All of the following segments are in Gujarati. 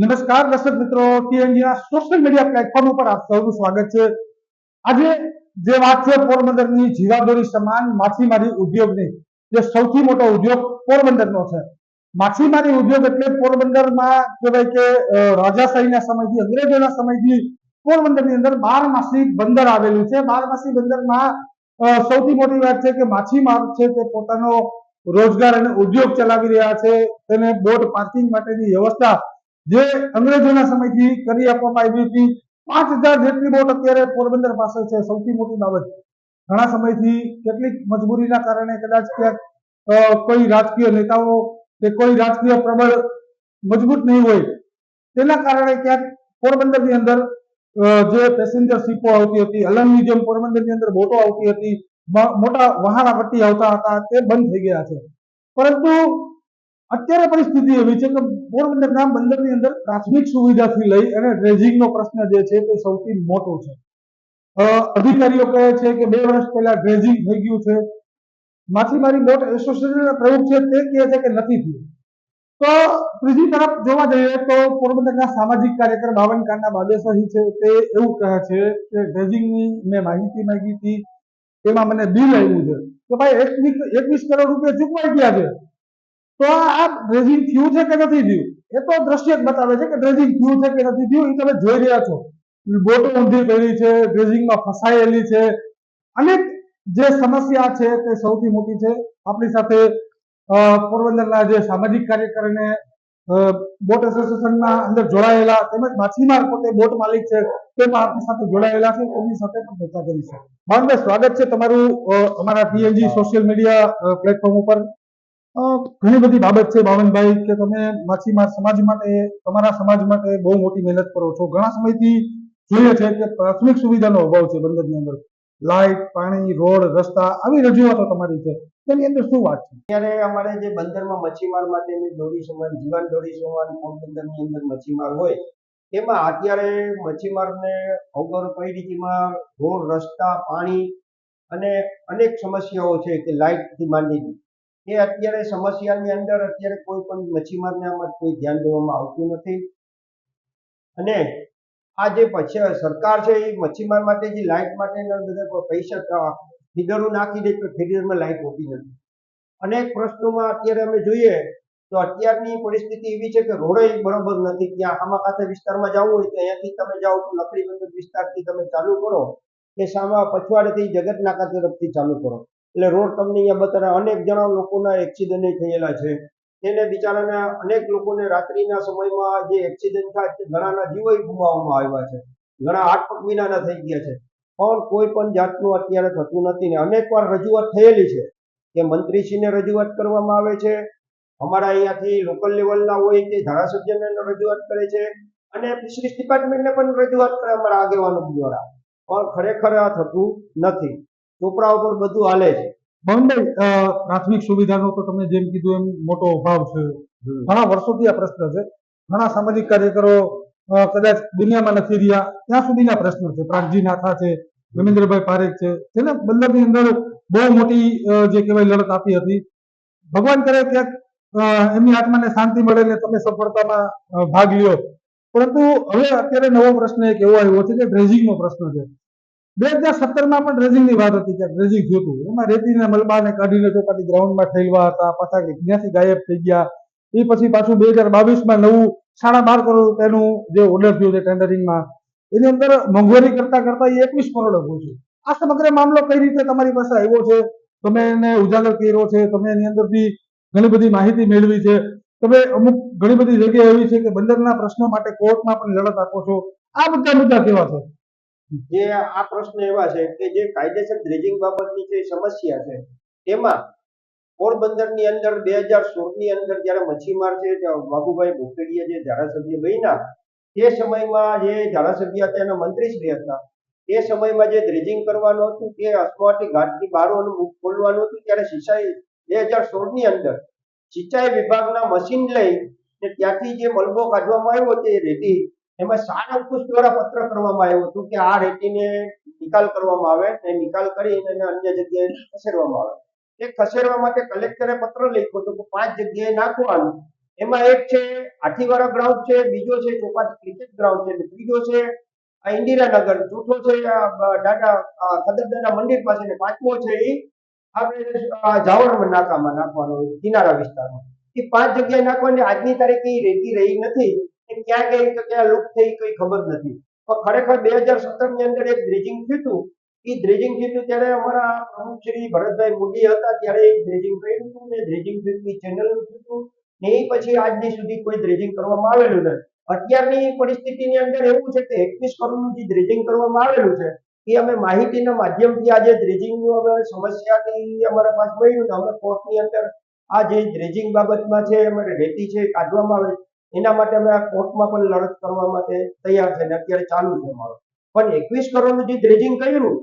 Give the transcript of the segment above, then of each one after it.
નમસ્કાર દર્શક મિત્રો ટીએનજીના સોશિયલ મીડિયા પ્લેટફોર્મ ઉપર આપ સૌનું સ્વાગત છે. આજે જે વાત છે પોરબંદરની જીવાદોરી સમાન માછીમારી ઉદ્યોગની, જે સૌથી મોટો ઉદ્યોગ પોરબંદરનો છે. માછીમારી ઉદ્યોગ એટલે પોરબંદરમાં કહેવાય કે રાજાશાહીના સમયથી, અંગ્રેજોના સમયથી પોરબંદરની અંદર બારમાસી બંદર આવેલું છે. બારમાસી બંદરમાં સૌથી મોટી વાત છે કે માછીમાર છે તે પોતાનો રોજગાર અને ઉદ્યોગ ચલાવી રહ્યા છે. તેને બોટ પાર્કિંગ માટેની વ્યવસ્થા જે અંગ્રેજોના સમયથી કરી આપવામાં આવી હતી. પાંચ હજાર જેટલી બોટ અત્યારે પોરબંદર પાસે છે. સૌથી મોટી બાબત. ઘણા સમયથી કેટલીક મજબૂરીના કારણે કદાચ ક્યાંક કોઈ રાજકીય નેતાઓ કે કોઈ રાજકીય પ્રબળ મજબૂત નહીં હોય. તેના કારણે ક્યાંક પોરબંદરની અંદર જે પેસેન્જર શીપો આવતી હતી, અલંગની જેમ પોરબંદરની અંદર બોટો આવતી હતી મોટા વહાણા વટી આવતા હતા, તે બંધ થઈ ગયા છે. પરંતુ અત્યારે પરિસ્થિતિ એવી છે કે પોરબંદરના બંદરની અંદર પ્રાથમિક સુવિધાથી લઈ અને ડ્રેજિંગનો પ્રશ્ન જે છે તે સૌથી મોટો છે. અધિકારીઓ કહે છે કે બે વર્ષ પહેલા ડ્રેજિંગ થઈ ગયું છે. માછીમારી બોટ એસોસિએશનનો પ્રયોગ છે તે કહે છે કે નથી થયું. તો ત્રીજી તરફ જોવા જઈએ તો પોરબંદરના સામાજિક કાર્યકર બાવન કાંડા બાદેશાહી છે. તે એવું કહે છે કે ડ્રેજિંગની મેં માહિતી માંગી હતી. તેમાં મને બિલ આવ્યું છે. કે ભાઈ એકવીસ કરોડ રૂપિયા ચૂકવાઈ ગયા છે. તો આ ડ્રેજિંગ થયું છે કે નથી થયું? એ તો દ્રશ્ય જ બતાવે છે કે ડ્રેજિંગ થયું છે કે નથી થયું એ તમે જોઈ રહ્યા છો. બોટો ઊંધી કરી છે ડ્રેજિંગમાં ફસાયેલી છે. અનેક જે સમસ્યા છે તે સૌથી મોટી છે. આપણી સાથે પોરબંદરના જે સામાજિક કાર્યકર અને બોટ એસોસિએશનના અંદર જોડાયેલા તેમજ માછીમાર પોતે બોટ માલિક છે તેમાં આપણી સાથે જોડાયેલા છે તેમની સાથે પણ ચર્ચા કરીશું. માનભાઈ સ્વાગત છે તમારું અમારા પીએનજી સોશિયલ મીડિયા પ્લેટફોર્મ ઉપર. ઘણી બધી બાબત છે બાવનભાઈ, કે તમે માછીમાર સમાજ માટે, તમારા સમાજ માટે બહુ મોટી મહેનત કરો છો. ઘણા સમયથી જોઈએ છે કે પ્રાથમિક સુવિધાનો અભાવ છે બંદરની અંદર. લાઇટ પાણી, રોડ, રસ્તા, આવી રજૂઆતો તમારી છે. તેની અંદર શું વાત છે? અત્યારે અમારે જે બંદરમાં મચ્છીમાર માટેની દોરી સમાન, જીવન દોરી સમાન પોરબંદરની અંદર મચ્છીમાર હોય એમાં અત્યારે મચ્છીમારને અવગર રીતમાં રોડ, રસ્તા, પાણી અને અનેક સમસ્યાઓ છે કે લાઇટથી માંડીને. એ અત્યારે સમસ્યાની અંદર અત્યારે કોઈ પણ મચ્છીમારને કોઈ ધ્યાન દેવામાં આવતું નથી. અને આ જે પછી સરકાર છે, એ મચ્છીમાર માટે જે લાઇટ માટેના બધા પૈસા ફિગરો નાખી દે તો ફિગરમાં લાઇટ હોતી નથી. અનેક પ્રશ્નોમાં અત્યારે અમે જોઈએ તો અત્યારની પરિસ્થિતિ એવી છે કે રોડે બરોબર નથી. ત્યાં આમાં ખાતે વિસ્તારમાં જવું હોય તો અહીંયાથી તમે જાઓ તો લકડી બંદર વિસ્તારથી તમે ચાલુ કરો. કે સામા પછવાડેથી જગતનાકા તરફથી ચાલુ કરો. એટલે રોડ તમને અહીંયા બતાવે અનેક જણા લોકોના એક્સિડન્ટ થયેલા છે. એને બિચારાના અનેક લોકોને રાત્રિના સમયમાં જે એક્સિડન્ટ થાય છે, ઘણાના જીવો ગુમાવવામાં આવ્યા છે. ઘણા આઠ પગ વિનાના થઈ ગયા છે. પણ કોઈ પણ જાતનું અત્યારે થતું નથી ને અનેક વાર રજૂઆત થયેલી છે કે મંત્રીશ્રીને રજૂઆત કરવામાં આવે છે. અમારા અહીંયાથી લોકલ લેવલના હોય તે ધારાસભ્યને રજૂઆત કરે છે અને ફિશરીઝ ડિપાર્ટમેન્ટને પણ રજૂઆત કરે અમારા આગેવાનો દ્વારા. પણ ખરેખર આ થતું નથી. ચોપડા ઉપર બધું હાલે છે. અ, પ્રાથમિક સુવિધાનો તો તમે જેમ કીધું એમ મોટો અભાવ છે. ઘણા વર્ષોથી આ પ્રશ્ન છે. ઘણા સામાજિક કાર્યકરો કદાચ દુનિયામાં નથી રહ્યા ત્યાં સુધીના પ્રશ્નો છે. પ્રાગજી નાથા છે રવિન્દ્રભાઈ પારેખ છે તેને બદલાની અંદર બહુ મોટી જે કહેવાય લડત આપી હતી. ભગવાન કરે ક્યાંક એમની આત્માને શાંતિ મળે ને તમે સફળતામાં ભાગ લ્યો. પરંતુ હવે અત્યારે નવો પ્રશ્ન એક એવો આવ્યો છે કે ડ્રેઝિંગનો પ્રશ્ન છે. બે હજાર સત્તરમાં પણ ડ્રેઝિંગની વાત હતી કે રેઝિંગ થયું હતું. એમાં રેતીના મલબાને કાઢીને ચોપાટી ગ્રાઉન્ડમાં ઠેલવા હતા. પાછા ત્યાંથી ગાયબ થઈ ગયા. એ પછી પાછું બે હજાર બાવીસમાં નવું સાડા બાર કરોડ રૂપિયાનું જે ઓર્ડર થયું છે ટેન્ડરિંગમાં એની અંદર મોંઘવારી કરતા કરતા એ એકવીસ કરોડ છે. આ સમગ્ર મામલો કઈ રીતે તમારી પાસે આવ્યો છે? તમે એને ઉજાગર કર્યો છે? તમે એની અંદરથી ઘણી બધી માહિતી મેળવી છે? તમે અમુક ઘણી બધી જગ્યાએ એવી છે કે બંદરના પ્રશ્નો માટે કોર્ટમાં પણ લડત આપો છો? આ બધા મુદ્દા કેવા છે? જે આ પ્રશ્ન એવા છે કે જે કાયદેસર ડ્રેજિંગ બાબતની જે સમસ્યા છે, તેમાં પોરબંદરની અંદર બે હજાર સોળની અંદર જ્યારે મચ્છીમાર છે બાબુભાઈ બોકેડિયા જે ધારાસભ્ય બન્યા, તે સમયમાં જે ધારાસભ્ય હતા, એના મંત્રીશ્રી હતા, તે સમયમાં જે ડ્રેજિંગ કરવાનું હતું, તે અસવાટી ઘાટની બારોનું મુખ ખોલવાનું હતું, ત્યારે સિંચાઈ બે હજાર સોળની અંદર સિંચાઈ વિભાગના મશીન લઈ ત્યાંથી જે મલબો કાઢવામાં આવ્યો, તે રેતી એમાં સાર અંકુશ દ્વારા પત્ર કરવામાં આવ્યું હતું કે આ રેતીને નિકાલ કરવામાં આવે અને નિકાલ કરી એને અન્ય જગ્યાએ ખસેડવામાં આવે. એ ખસેડવા માટે કલેક્ટરે પત્ર લખ્યો હતો કે પાંચ જગ્યાએ નાખવાનું. એમાં એક છે આઠીવાળા ગ્રાઉન્ડ છે, બીજો છે ચોપાટ ક્રિકેટ ગ્રાઉન્ડ છે ત્રીજો છે આ ઇન્દિરાનગર, ચોથો છે દાદા આ મંદિર પાસે ને પાંચમો છે એ આપણે જાવર નાકામાં નાખવાનો, કિનારા વિસ્તારમાં. એ પાંચ જગ્યાએ નાખવાની આજની તારીખે રેતી રહી નથી. ક્યાં ગઈ તો ક્યાં લુપ્ત થઈ કઈ ખબર નથી. પણ ખરેખર બે હજાર સત્તરની અંદર એક ડ્રેજિંગ થયું હતું. એ ડ્રેજિંગ થયું ત્યારે અમારા પ્રમુખ શ્રી ભરતભાઈ મોદી હતા, ત્યારે એ ડ્રેજિંગ કર્યું હતું ને ડ્રેજિંગ થયું હતું ચેનલ થયું હતું. ને એ પછી આજની સુધી કોઈ ડ્રેજિંગ કરવામાં આવેલું નથી. અત્યારની પરિસ્થિતિની અંદર એવું છે કે એકવીસ કરોડનું જે ડ્રેજિંગ કરવામાં આવેલું છે, એ અમે માહિતીના માધ્યમથી આજે ડ્રેજિંગનું અમે સમસ્યાથી અમારા પાસે મળ્યું ને અમે કોર્ટની અંદર આ જે ડ્રેજિંગ બાબતમાં છે અમારે રેતી છે કાઢવામાં આવે એના માટે અમે આ કોર્ટમાં પણ લડત કરવા માટે તૈયાર છે ને અત્યારે ચાલુ છે અમારો. પણ એકવીસ કરોડનું જે ડ્રેજિંગ કર્યું,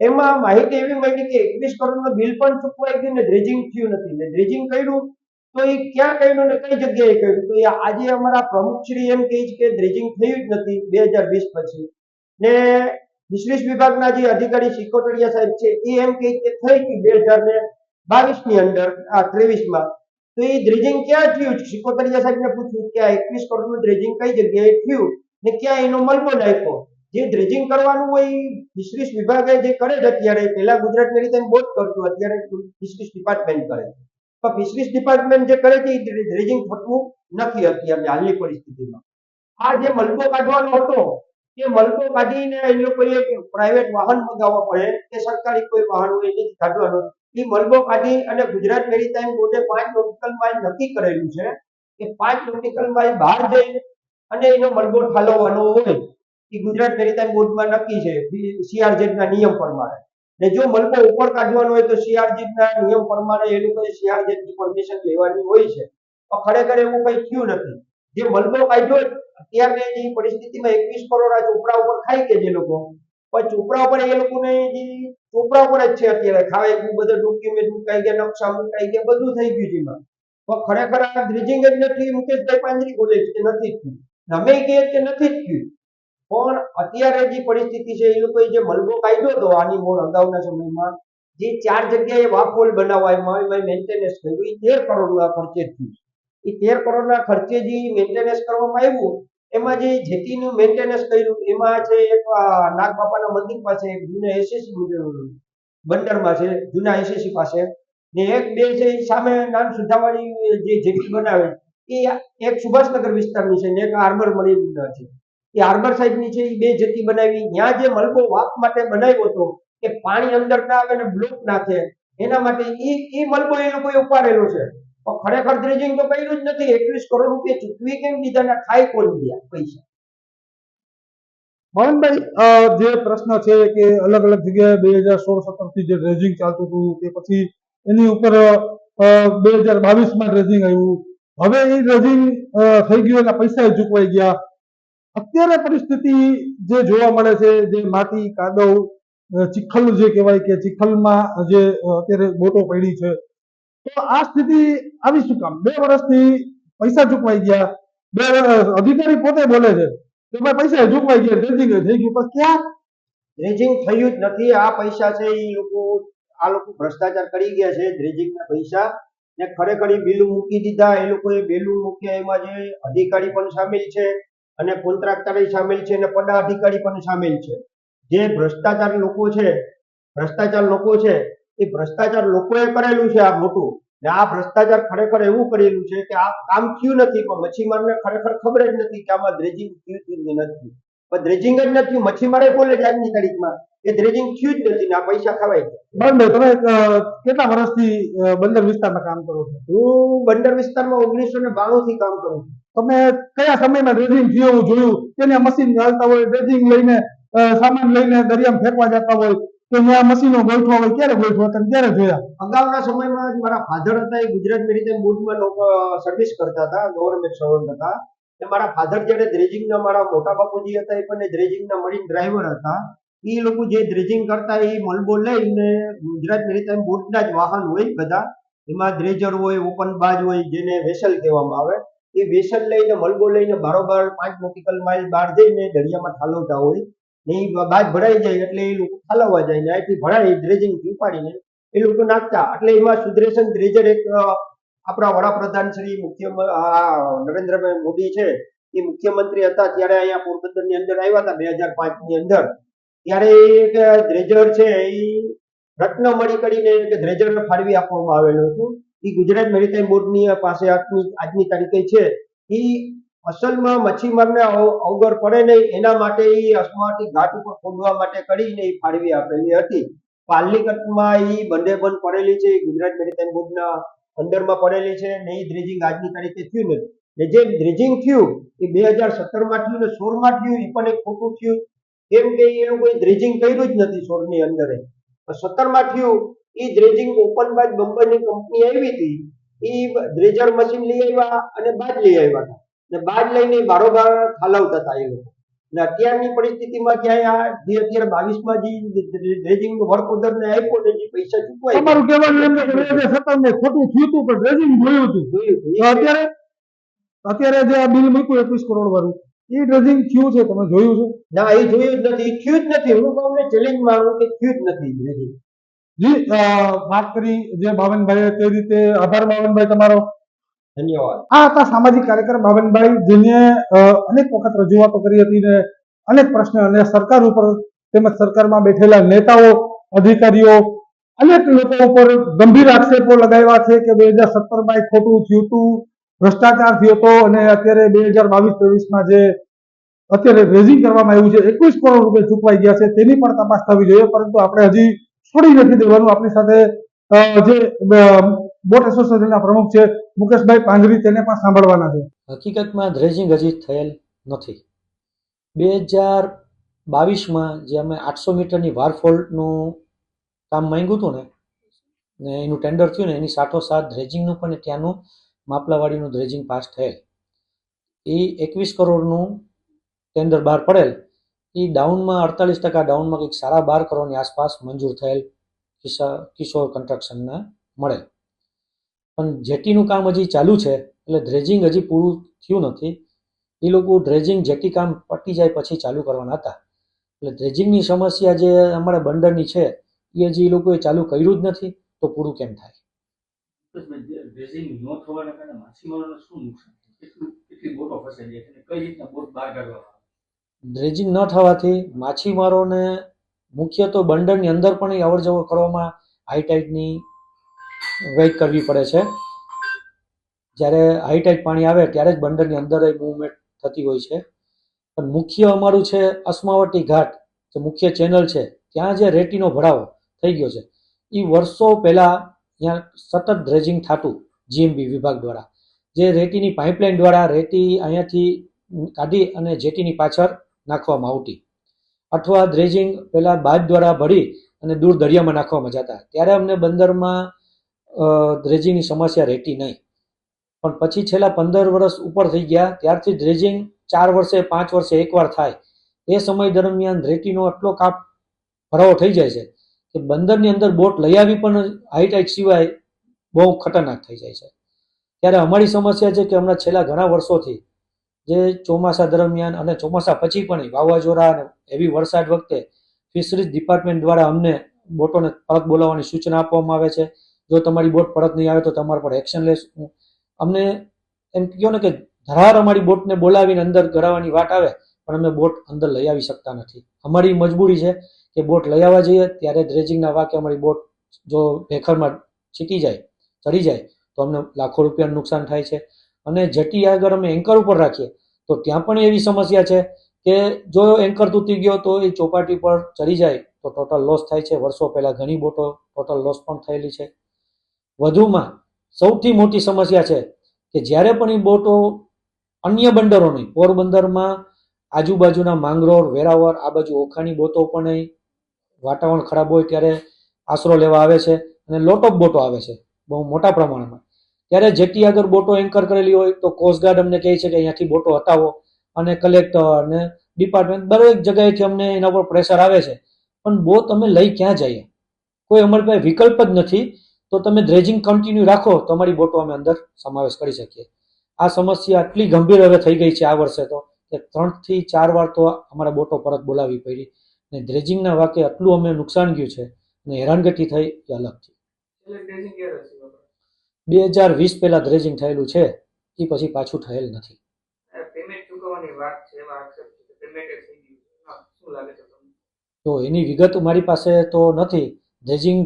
એમાં માહિતી એવી મળી કે એકવીસ કરોડનું બિલ પણ ચૂકવાઈ ગયું ને ડ્રેજિંગ થયું નથી. ને ડ્રેજિંગ કર્યું, તો એ ક્યાં કર્યું ને કઈ જગ્યાએ કર્યું? તો એ આજે અમારા પ્રમુખશ્રી એમ કહે છે કે ડ્રેજિંગ થયું જ નથી બે હજાર વીસ પછી. ને ફિશરીઝ વિભાગના જે અધિકારી શિકોટડિયા સાહેબ છે, એ એમ કહે કે થઈ ગઈ બે હજાર ને બાવીસની અંદર, આ ત્રેવીસમાં તો એ ડ્રેજિંગ ક્યાં થયું શિકોતરિયા સાહેબને પૂછ્યું કે આ એકવીસ કરોડનું ડ્રેજિંગ કઈ જગ્યાએ થયું ને ક્યાં એનો મલબો નાખ્યો? જે ડ્રેજિંગ કરવાનું હોય ફિશરીઝ વિભાગે જે કરે છે અત્યારે, પહેલા ગુજરાત મેરીટાઈમ બોર્ડ કરતું, અત્યારે ફિશરીઝ ડિપાર્ટમેન્ટ કરે છે. પણ ફિશરીઝ ડિપાર્ટમેન્ટ જે કરે છે એ ડ્રેજિંગ થતું નથી અત્યારે હાલની પરિસ્થિતિમાં. આ જે મલબો કાઢવાનો હતો એ મલકો કાઢીને એ લોકોએ પ્રાઇવેટ વાહન મંગાવવા પડે. કે સરકારી કોઈ વાહન હોય એની કાઢવાનો એ મલબો કાઢી અને ગુજરાત મેરીટાઈમ બોર્ડે પાંચ નોટિકલ માઇલ નક્કી કરેલું છે કે પાંચ નોટિકલ માઇલ બહાર જઈ અને એનો મલબો ઠાલવવાનો હોય. એ ગુજરાત મેરીટાઈમ બોર્ડમાં નક્કી છે. સીઆરઝેડ ના નિયમ પ્રમાણે. ને જો મલકો ઉપર કાઢવાનો હોય તો સીઆરઝેડ ના નિયમ પ્રમાણે એ લોકોએ સીઆરઝેડની પરમિશન લેવાની હોય છે. પણ ખરેખર એવું કઈ થયું નથી. જે મલબો કાઢ્યો અત્યારની પરિસ્થિતિમાં એકવીસ કરોડ ચોપડા ઉપર ખાઈ ગયા જે લોકો. ચોપડા ઉપર એ લોકોને ચોપડા ઉપર જ છે અત્યારે. ખાવા એટલું બધું ડોક્યુમેન્ટ મુકાઈ ગયા, નકશા મુકાઈ ગયા, બધું થઈ ગયું એમાં. પણ ખરેખર આ ડ્રેજિંગ જ નથી, મુકેશભાઈ પાંજરી બોલે છે કે નથી થયું. અમે કહીએ કે નથી જ થયું. પણ અત્યારે જે પરિસ્થિતિ છે, એ લોકોએ જે મલબો કાઢ્યો હતો આની મોર અગાઉના સમયમાં, જે ચાર જગ્યાએ વાફોલ બનાવવામાં મેન્ટેનન્સ કર્યું, એ તેર કરોડના ખર્ચે થયું એ તેર કરોડના ખર્ચે જે મેન્ટેનન્સ કરવામાં આવ્યું, એમાં જે જેટીનું મેન્ટેનન્સ કર્યું, એમાં છે એક નાગ નાગબાપાના મંદિર પાસે જૂના એસએસસી બંદરમાં છે, જૂના એસએસસી પાસે. ને એક બે છે સામે નામ સુધાવાળી જે જેટી બનાવે, એ એક સુભાષનગર વિસ્તારની છે ને એક આર્બર મળી છે. એ આર્બર સાઈડની છે એ બે જેટી બનાવી ત્યાં જે મલબો વાપ માટે બનાવ્યો હતો કે પાણી અંદર ના આવે ને બ્લોક નાખે, એના માટે એ એ મલબો એ લોકોએ ઉપાડેલો છે. ખરેખર ડ્રેજિંગ તો કર્યું જ નથી. એકવીસ કરોડ રૂપિયા ચૂકવી કેમ દીધા ખાઈ કોણ ગયા પૈસા? મોહનભાઈ જે પ્રશ્ન છે કે અલગ અલગ જગ્યાએ બે હજાર સોળ, સત્તરથી જે ડ્રેજિંગ ચાલતું હતું તે પછી એની ઉપર બે હજાર બાવીસમાં ડ્રેજિંગ આવ્યું. હવે એ ડ્રેજિંગ થઈ ગયું એના પૈસા ચૂકવાઈ ગયા. અત્યારે પરિસ્થિતિ જે જોવા મળે છે, જે માટી, કાદવ ચીખલ જે કહેવાય કે ચીખલમાં જે અત્યારે બોટો પડી છે તો આ સ્થિતિ આવી શું કામ? બે વર્ષથી પૈસા ચૂકવાઈ ગયા. બે અધિકારી પોતે બોલે છે કે ભાઈ પૈસા ચૂકવાઈ ગયા ડ્રેજિંગ થઈ ગયું. પણ ક્યાં? ડ્રેજિંગ થયું જ નથી. આ પૈસા છે એ લોકો, આ લોકો ભ્રષ્ટાચાર કરી ગયા છે ડ્રેજિંગના પૈસા. ને ખરેખર એ બિલું મૂકી દીધા. એ લોકોએ બિલું મૂક્યા. એમાં જે અધિકારી પણ સામેલ છે અને કોન્ટ્રાક્ટર સામેલ છે અને પડા અધિકારી પણ સામેલ છે. જે ભ્રષ્ટાચાર લોકો છે, ભ્રષ્ટાચાર લોકો છે, એ ભ્રષ્ટાચાર લોકોએ કરેલું છે આ મોટું. આ ભ્રષ્ટાચાર ખરેખર એવું કરેલું છે કે આ કામ થયું નથી પણ મચ્છીમારને ખરેખર ખબર જ નથી કે આમાં ડ્રેજિંગ થયું નથી. પણ ડ્રેજિંગ જ નથી મચ્છીમારે બોલે જ આજની તારીખમાં એ ડ્રેજિંગ થયું જ નથી આ પૈસા ખવાય બંદર તમે કેટલા વર્ષથી બંદર વિસ્તારમાં કામ કરો છો? હું બંદર વિસ્તારમાં ઓગણીસો ને બાણું થી કામ કરું છું. તમે કયા સમયમાં ડ્રેજિંગ થયું જોયું? તેને મશીન ચાલતા હોય ડ્રેજિંગ લઈને સામાન લઈને દરિયામાં ફેંકવા જતા હોય. મારા ગુજરાત બોર્ડમાં લોકો સર્વિસ કરતા હતા ગવર્મેન્ટ સર્વન્ટ હતા. મારા ફાધર જ્યારે ડ્રેજિંગના મારા મોટા બાપુજી હતા, એ પણ ડ્રેજિંગના મરીન ડ્રાઈવર હતા. એ લોકો જે ડ્રેજિંગ કરતા એ મલબો લઈને ગુજરાત મેરીટાઈમ બોર્ડના જ વાહન હોય બધા. એમાં ડ્રેજર હોય ઓપન બાજ હોય, જેને વેસલ કહેવામાં આવે. એ વેસલ લઈને, મલબો લઈને બારોબાર પાંચ નોટિકલ માઇલ બહાર જઈને દરિયામાં ઠાલવતા હોય. ને એ ભરાઈ જાય એટલે એ લોકો ઠાલવવા જાય ને અહીંથી ભરાઈ ડ્રેજિંગ ઉપાડીને એ લોકો નાખતા. એટલે એમાં સુદ્રેશન ડ્રેજર એક આપણા વડાપ્રધાન શ્રી મુખ્ય નરેન્દ્રભાઈ મોદી છે, એ મુખ્યમંત્રી હતા ત્યારે અહીંયા પોરબંદરની અંદર આવ્યા હતા બે હજાર પાંચની અંદર. ત્યારે એક ડ્રેજર છે એ રત્નમણી કરીને એક દ્રેજર ફાળવી આપવામાં આવેલું હતું. એ ગુજરાત મેરીટાઈમ બોર્ડની પાસે આજની આજની તારીખે છે. એ અસલમાં મચ્છીમારને અવ- અવગર પડે નહીં. એના માટે એ અસમાટી ઘાટ ઉપર ખોદવા માટે કરીને એ ફાળવી આપેલી હતી. પાલનીકટમાં એ બંને બંધ પડેલી છે. ગુજરાત મેરીટાઈમ બોર્ડના અંદરમાં પડેલી છે ને એ ડ્રેજિંગ આજની તારીખે થયું નથી. ને જે ડ્રેજિંગ થયું, એ બે હજાર સત્તરમાં થયું ને સોળમાં થયું એ પણ એક ખોટું થયું. કેમ કે એ લોકોએ ડ્રેજિંગ કર્યું જ નથી સોળની અંદર. સત્તરમાં થયું એ ડ્રેજિંગ ઓપન બાદ બંબઈની કંપની આવી હતી. એ ડ્રેજર મશીન લઈ આવ્યા અને બાદ લઈ આવ્યા હતા. ને બાદ લઈને બારોબાર ઠાલવતા હતા એ લોકો. ને અત્યારની પરિસ્થિતિમાં ક્યાંય આ જે અત્યારે બાવીસમાં જે ડ્રેજિંગ વર્ક ઓર્ડર ને આપ્યો ને જે પૈસા ચૂકવાય. તમારું કહેવાનું એમ કે બે હજાર સત્તર ખોટું થયું હતું પણ ડ્રેજિંગ જોયું હતું. અત્યારે અત્યારે જે આ બિલ મૂક્યું એકવીસ કરોડ વાળું એ ડ્રેજિંગ થયું છે તમે જોયું છે? ના એ જોયું જ નથી થયું જ નથી. હું તમને ચેલેન્જ મારું કે થયું જ નથી ડ્રેજિંગ જી વાત કરી જે બાવનભાઈએ તે રીતે આભાર બાવનભાઈ તમારો ધન્યવાદ. આ હતા સામાજિક કાર્યકર બાવનભાઈ જેને અનેક વખત રજૂઆતો કરી હતી ને અનેક પ્રશ્ન અને સરકાર ઉપર તેમજ સરકારમાં બેઠેલા નેતાઓ, અધિકારીઓ, અનેક લોકો ઉપર ગંભીર આક્ષેપો લગાવ્યા છે કે બે હજાર સત્તરમાં ખોટું થયું હતું, ભ્રષ્ટાચાર થયો હતો અને અત્યારે બે હજાર બાવીસ, ત્રેવીસમાં જે અત્યારે રેઝિંગ કરવામાં આવ્યું છે, એકવીસ કરોડ રૂપિયા ચૂકવાઈ ગયા છે, તેની પણ તપાસ થવી જોઈએ, પરંતુ આપણે હજી છોડી નથી દેવાનું. આપણી સાથે જે બોટ એસોસિએશનના પ્રમુખ છે. મુકેશભાઈ પાંજરી તેને પણ સાંભળવાના છે. હકીકતમાં ડ્રેજિંગ હજી થયેલ નથી. બે હજાર બાવીસમાં જે અમે આઠસો મીટરની વારફોલ્ટનું કામ માંગ્યું હતું ને ને એનું ટેન્ડર થયું ને, એની સાથોસાથ ડ્રેજિંગનું પણ ત્યાંનું માપલાવાડીનું ડ્રેજિંગ પાસ થયેલ. એ એકવીસ કરોડનું ટેન્ડર બહાર પડેલ. એ ડાઉનમાં અડતાલીસ ટકા ડાઉનમાં કંઈક સાડા બાર કરોડની આસપાસ મંજૂર થયેલ કિશા કિશોર કન્સ્ટ્રક્શનને મળેલ. પણ જેટીનું કામ હજી ચાલુ છે એટલે ડ્રેજિંગ હજી પૂરું થયું નથી. એ લોકો ડ્રેજિંગ જેટી કામ પટી જાય પછી ચાલુ કરવાના હતા. એટલે ડ્રેજિંગની સમસ્યા જે અમારા બંદરની છે એ હજી એ લોકોએ ચાલુ કર્યું જ નથી તો પૂરું કેમ થાય? ડ્રેજિંગ ન થવાથી માછીમારોને મુખ્ય તો બંદરની અંદર પણ અવર જવર કરવામાં હાઈ ટાઈડની વેઇટ કરવી પડે છે. જ્યારે હાઈ ટાઈટ પાણી આવે ત્યારે જ બંદરની અંદર મૂવમેન્ટ થતી હોય છે. પણ મુખ્ય અમારું છે અસ્માવટી ઘાટ, જે મુખ્ય ચેનલ છે. ત્યાં જે રેતીનો ભરાવો થઈ ગયો છે. એ વર્ષો પહેલાં ત્યાં સતત ડ્રેજિંગ થતું જીએમબી વિભાગ દ્વારા. જે રેતીની પાઇપલાઇન દ્વારા રેતી અહીંયાથી કાઢી અને જેટીની પાછળ નાખવામાં આવતી. અથવા ડ્રેજિંગ પહેલાં બાદ દ્વારા ભરી અને દૂર દરિયામાં નાખવામાં જતા. ત્યારે અમને બંદરમાં ડ્રેજિંગની સમસ્યા રહેતી નહીં. પણ પછી છેલ્લા પંદર વર્ષ ઉપર થઈ ગયા, ત્યારથી ડ્રેજિંગ ચાર વર્ષે, પાંચ વર્ષે એકવાર થાય. એ સમય દરમિયાન રેતીનો આટલો કાપ ભરાવો થઈ જાય છે કે બંદરની અંદર બોટ લઈ આવી પણ હાઈટાઈટ સિવાય બહુ ખતરનાક થઈ જાય છે. ત્યારે અમારી સમસ્યા છે કે હમણાં છેલ્લા ઘણા વર્ષોથી જે ચોમાસા દરમિયાન અને ચોમાસા પછી પણ વાવાઝોડા અને એવી વરસાદ વખતે ફિશરીઝ ડિપાર્ટમેન્ટ દ્વારા અમને બોટોને પરત બોલાવવાની સૂચના આપવામાં આવે છે. જો તમારી બોટ પરત નહીં આવે તો તમારા પર એક્શન લેશું અમને એમ કહો ને કે ધરાર અમારી બોટને બોલાવીને અંદર ગરાવવાની વાત આવે, પણ અમે બોટ અંદર લઈ આવી શકતા નથી. અમારી મજબૂરી છે કે બોટ લઈ આવવા જઈએ, ત્યારે ડ્રેજિંગના વાકે અમારી બોટ જો ભેખરમાં છીટી જાય, ચડી જાય, તો અમને લાખો રૂપિયાનું નુકસાન થાય છે. અને જટી આગળ અમે એન્કર ઉપર રાખીએ, તો ત્યાં પણ એવી સમસ્યા છે કે જો એન્કર તૂટી ગયો તો એ ચોપાટી પર ચડી જાય, તો ટોટલ લોસ થાય છે. વર્ષો પહેલાં ઘણી બોટો ટોટલ લોસ પણ થયેલી છે. વધુમાં સૌથી મોટી સમસ્યા છે કે જ્યારે પણ એ બોટો અન્ય બંદરોની પોરબંદરમાં આજુબાજુના માંગરોળ વેરાવર આ બાજુ ઓખાની બોટો પણ વાતાવરણ ખરાબ હોય ત્યારે આશરો લેવા આવે છે અને લોટ ઓફ બોટો આવે છે, બહુ મોટા પ્રમાણમાં. ત્યારે જેટી આગળ બોટો એન્કર કરેલી હોય તો કોસ્ટગાર્ડ અમને કહે છે કે અહીંયાથી બોટો હટાવો અને કલેક્ટર અને ડિપાર્ટમેન્ટ દરેક જગ્યાએથી અમને એના પર પ્રેશર આવે છે. પણ બોટ અમે લઈ ક્યાં જઈએ? કોઈ અમારી પાસે વિકલ્પ જ નથી તો તમે ડ્રેજિંગ કન્ટિન્યુ રાખો તો અમારી બોટો અમે અંદર સમાવેશ કરી શકીએ. આ સમસ્યા આટલી ગંભીર હવે થઈ ગઈ છે આ વર્ષે તો કે ત્રણથી ચાર વાર તો અમારા બોટો પરત બોલાવી પડી. ને ડ્રેજિંગના વાકે આટલું અમે નુકસાન ગયું છે અને હેરાનગતિ થઈ એ અલગ છે એટલે ડ્રેસિંગ ક્યારે હશે બાપા? બે હજાર વીસ પહેલા ડ્રેજિંગ થયેલું છે એ પછી પાછું થયેલ નથી. તો એની વિગત મારી પાસે તો નથી. ડ્રેજિંગ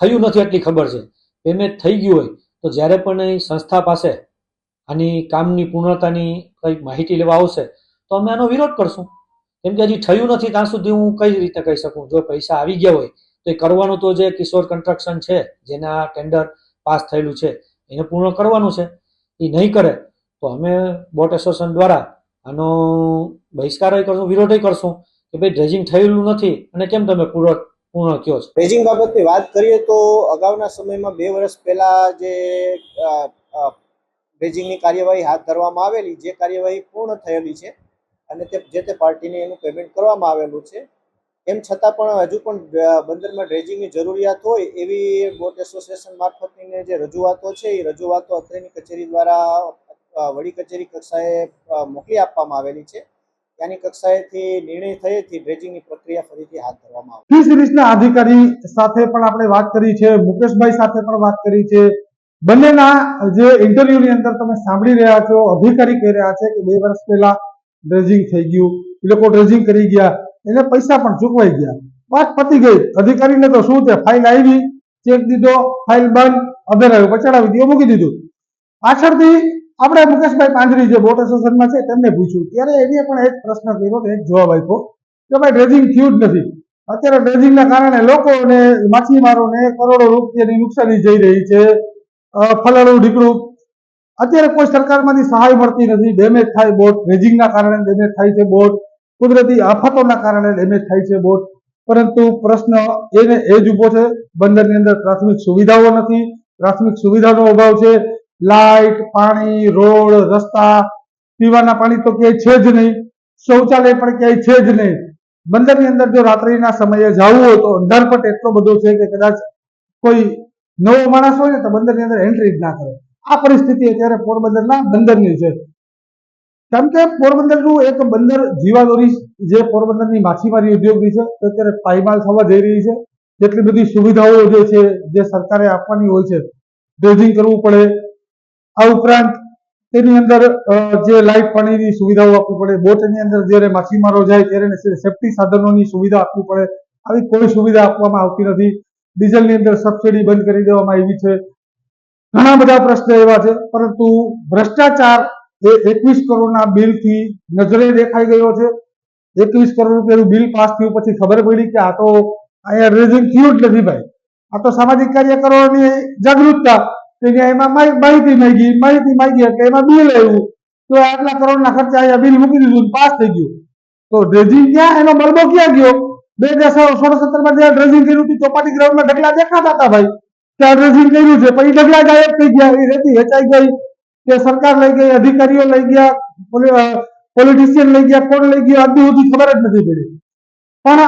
થયું નથી એટલી ખબર છે. પેમેન્ટ થઈ ગયું હોય તો જ્યારે પણ એ સંસ્થા પાસે આની કામની પૂર્ણતાની કંઈક માહિતી લેવા આવશે, તો અમે આનો વિરોધ કરશું. કેમ કે હજી થયું નથી ત્યાં સુધી હું કઈ રીતે કહી શકું? જો પૈસા આવી ગયા હોય, તો એ કરવાનું તો જે કિશોર કન્સ્ટ્રક્શન છે, જેના ટેન્ડર પાસ થયેલું છે, એને પૂર્ણ કરવાનું છે. એ નહીં કરે, તો અમે બોટ એસોસિએશન દ્વારા આનો બહિષ્કાર કરશું, વિરોધ કરશું કે ભાઈ ડ્રેજિંગ થયેલું નથી, અને કેમ તમે પૂર્ણ પૂર્ણ થયો છે? પેજિંગ બાબતની વાત કરીએ તો અગાઉના સમયમાં બે વર્ષ પહેલા જે અ, કાર્યવાહી હાથ ધરવામાં આવેલી જે કાર્યવાહી પૂર્ણ થયેલી છે અને તે જે તે પાર્ટીને એનું પેમેન્ટ કરવામાં આવેલું છે. એમ છતાં પણ હજુ પણ બંદરમાં ડ્રેજિંગની જરૂરિયાત હોય એવી બોટ એસોસિએશન મારફતની જે રજૂઆતો છે એ રજૂઆતો અત્રેની કચેરી દ્વારા વડી કચેરી કક્ષાએ મોકલી આપવામાં આવેલી છે. ત્યાંની કક્ષાએથી નિર્ણય થયેથી ડ્રેજિંગની પ્રક્રિયા ફરીથી હાથ ધરવામાં આવશે. ફી સિરીઝના અધિકારી સાથે પણ આપણે વાત કરી છે, મુકેશભાઈ સાથે પણ વાત કરી છે. બંનેના જે ઇન્ટરવ્યુની અંદર તમે સાંભળી રહ્યા છો, અધિકારી કહી રહ્યા છે કે બે વર્ષ પહેલા ડ્રેજિંગ થઈ ગયું, એ લોકો ડ્રેજિંગ કરી ગયા, એને પૈસા પણ ચૂકવાઈ ગયા. વાત પતી ગઈ. અધિકારીને તો શું છે, ફાઇલ આવી, ચેક દીધો, ફાઇલ બંધ અધર આવ્યું પછી ચડાવી દીધું, મૂકી દીધું. પાછળથી આપણે મુકેશભાઈ પાંજરી જે બોટ એસોસિએશનમાં છે, તેમને પૂછ્યું. ત્યારે એને પણ એક પ્રશ્ન કર્યો એક જવાબ આપ્યો કે ભાઈ ડ્રેજિંગ થયું જ નથી. અત્યારે ડ્રેજિંગના કારણે લોકોને, માછીમારોને કરોડો રૂપિયાની નુકસાની જઈ રહી છે ફલાણું ઢીકડું અત્યારે કોઈ સરકારમાંથી સહાય મળતી નથી ડેમેજ થાય બોટ ડ્રેજિંગના કારણે ડેમેજ થાય છે બોટ કુદરતી આફતોના કારણે ડેમેજ થાય છે બોટ પરંતુ પ્રશ્ન એને એ જ ઊભો છે, બંદરની અંદર પ્રાથમિક સુવિધાઓ નથી. પ્રાથમિક સુવિધાનો અભાવ છે. લાઇટ પાણી, રોડ, રસ્તા, પીવાના પાણી તો ક્યાંય છે જ નહીં, શૌચાલય પણ ક્યાંય છે જ નહીં. બંદરની અંદર જો રાત્રિના સમયે જવું હોય તો અંધારપટ એટલો બધો છે કે કદાચ કોઈ નવો માણસ હોય ને તો બંદરની અંદર એન્ટ્રી જ ના કરે. આ પરિસ્થિતિ અત્યારે પોરબંદરના બંદરની છે. કેમ કે પોરબંદરનું એક બંદર જીવાદોરી જે પોરબંદરની માછીમારી ઉદ્યોગની છે, તો અત્યારે પાયમાલ થવા જઈ રહી છે. જેટલી બધી સુવિધાઓ જે છે, જે સરકારે આપવાની હોય છે ડ્રેજિંગ કરવું પડે આ ઉપરાંત તેની અંદર જે લાઇટ પાણીની સુવિધાઓ આપવી પડે બોટની અંદર જ્યારે માછીમારો જાય ત્યારે સેફટી સાધનોની સુવિધા આપવી પડે. આવી કોઈ સુવિધા આપવામાં આવતી નથી. ડીઝલની અંદર સબસિડી બંધ કરી દેવામાં આવી છે. ઘણા બધા પ્રશ્નો એવા છે, પરંતુ ભ્રષ્ટાચાર એ એકવીસ કરોડના બિલથી નજરે દેખાઈ ગયો છે. એકવીસ કરોડ રૂપિયાનું બિલ પાસ થયું પછી ખબર પડી કે આ તો અહીંયા રેઝિંગ થયું જ નથી ભાઈ. આ તો સામાજિક કાર્યકરોની જાગૃતતા કે કે એમાં માહિતી માંગી માહિતી માંગી એટલે એમાં બિલ આવ્યું. તો આટલા કરોડના ખર્ચા અહીંયા બિલ મૂકી દીધું પાસ થઈ ગયું. તો ડ્રેજિંગ ક્યાં? એનો બળબો ક્યાં ગયો? બે હજાર સોળ સત્તરમાં જ્યારે ડ્રેજિંગ કર્યું હતું, ચોપાટી ગ્રાઉન્ડમાં ઢગલા દેખાતા હતા ભાઈ. ત્યાં ડ્રેજિંગ કર્યું છે, પછી ઢગલા ગાયબ થઈ ગયા, એ રેતી હેચાઈ ગઈ. કે સરકાર લઈ ગઈ, અધિકારીઓ લઈ ગયા પોલિટિશિયન લઈ ગયા, કોણ લઈ ગયા આદિ સુધી ખબર જ નથી પડી. પણ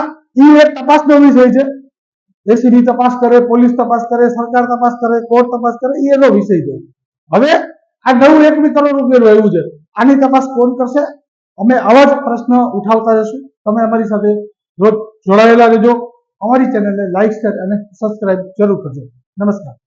એ એક તપાસનો વિષય છે. એસીબી તપાસ કરે, પોલીસ તપાસ કરે, સરકાર તપાસ કરે, કોર્ટ તપાસ કરે એ એનો વિષય છે. હવે આ નવું એકવી કરોડ રૂપિયાનું આવ્યું છે. આની તપાસ કોણ કરશે? અમે આવા જ પ્રશ્ન ઉઠાવતા જશું. તમે અમારી સાથે રોજ જોડાયેલા રહેજો. અમારી ચેનલને લાઈક, શેર અને સબસ્ક્રાઇબ જરૂર કરજો. નમસ્કાર.